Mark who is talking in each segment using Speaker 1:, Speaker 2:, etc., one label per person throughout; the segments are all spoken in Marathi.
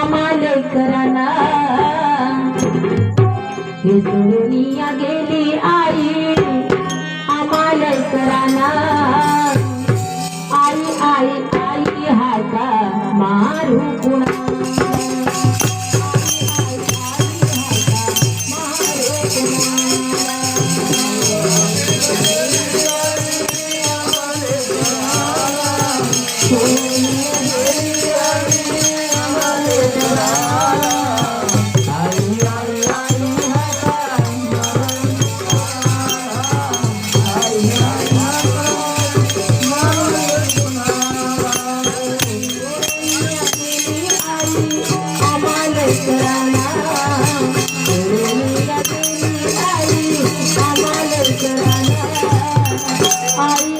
Speaker 1: मामा लेकरांना हे दुनिया गेली आई आमा लेकरांना आई आई आई हाता मारू कुणा Thank you. Are you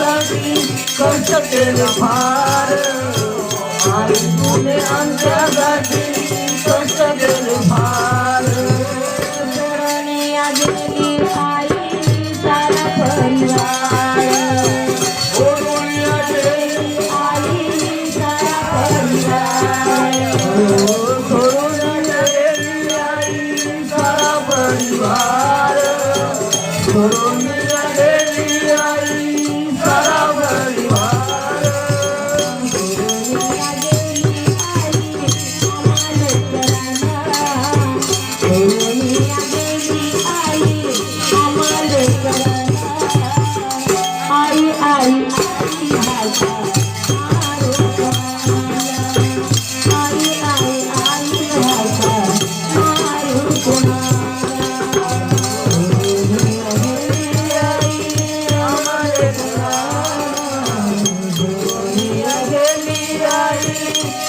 Speaker 1: जगाची कष्ट केलं फार आई
Speaker 2: तुने आमच्या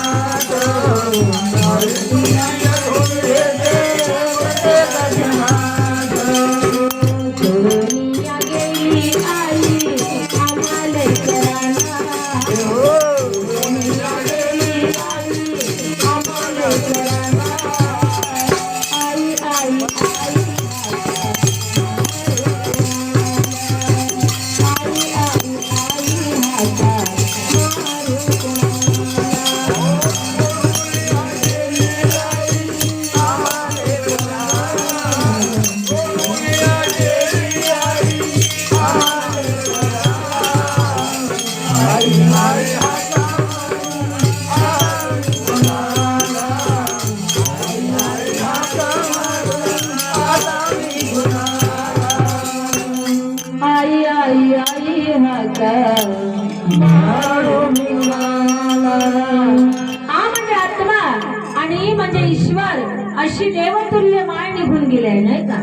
Speaker 2: Oh, हा म्हणजे आत्मा आणि म्हणजे ईश्वर अशी देवतुल्य माय निघून गेले नाही का?